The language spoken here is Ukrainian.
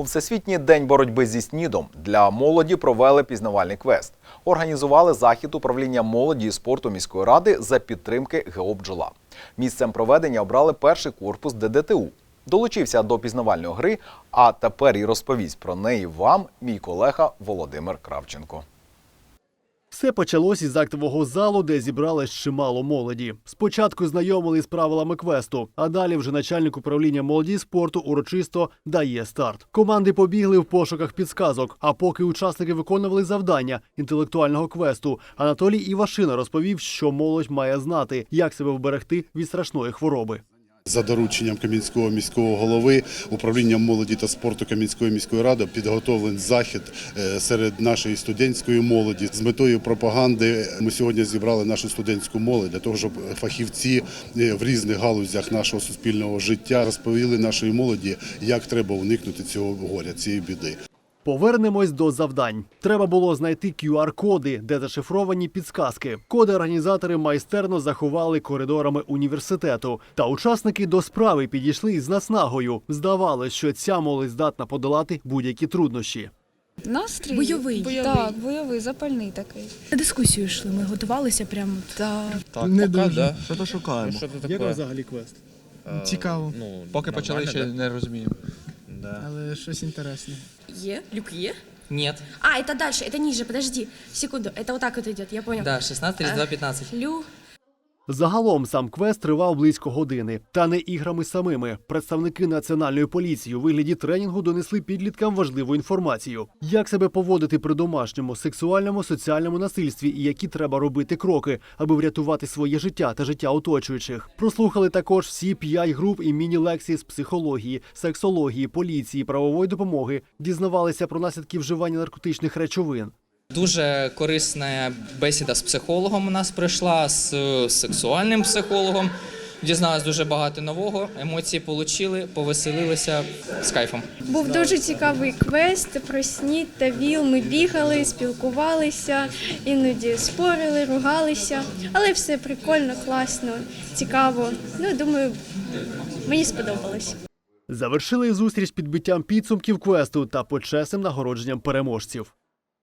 У всесвітній день боротьби зі снідом для молоді провели пізнавальний квест. Організували захід управління молоді і спорту міської ради за підтримки ГО «Бджола». Місцем проведення обрали перший корпус ДДТУ. Долучився до пізнавальної гри, а тепер і розповість про неї вам мій колега Володимир Кравченко. Все почалось із актового залу, де зібралось чимало молоді. Спочатку знайомили з правилами квесту, а далі вже начальник управління молоді спорту урочисто дає старт. Команди побігли в пошуках підсказок. А поки учасники виконували завдання інтелектуального квесту, Анатолій Івашина розповів, що молодь має знати, як себе вберегти від страшної хвороби. За дорученням Кам'янського міського голови управлінням молоді та спорту Кам'янської міської ради підготовлений захід е, серед нашої студентської молоді з метою пропаганди. Ми сьогодні зібрали нашу студентську молодь для того, щоб фахівці е, в різних галузях нашого суспільного життя розповіли нашій молоді, як треба уникнути цього горя, цієї біди. Повернемось до завдань. Треба було знайти QR-коди, де зашифровані підсказки. Коди організатори майстерно заховали коридорами університету. Та учасники до справи підійшли із наснагою. Здавалось, що ця молодь здатна подолати будь-які труднощі. Настрій Бойовий. бойовий. Так, бойовий, запальний такий. На дискусію йшли, ми готувалися прямо. Так. Так, Не поки, дуже. да. Що то шукаємо. Що це таке? взагалі квест? Е, Цікаво. Ну, Поки почали ще да? не розуміємо. Да. Але щось інтересне. Е? Люк Е? Нет. А, это дальше, это ниже, подожди. Секунду, это вот так вот идет, я понял. Да, 16, 32, 15. Лю... Загалом сам квест тривав близько години, та не іграми самими. Представники національної поліції у вигляді тренінгу донесли підліткам важливу інформацію: як себе поводити при домашньому, сексуальному, соціальному насильстві і які треба робити кроки, аби врятувати своє життя та життя оточуючих. Прослухали також всі п'ять груп і міні-лекції з психології, сексології, поліції, правової допомоги, дізнавалися про наслідки вживання наркотичних речовин. Дуже корисна бесіда з психологом у нас пройшла, з сексуальним психологом. Дізналась дуже багато нового, емоції отримали, повеселилися з кайфом. Був дуже цікавий квест про снід та віл. Ми бігали, спілкувалися, іноді спорили, ругалися. Але все прикольно, класно, цікаво. Ну, думаю, мені сподобалось. Завершили зустріч підбиттям підсумків квесту та почесним нагородженням переможців.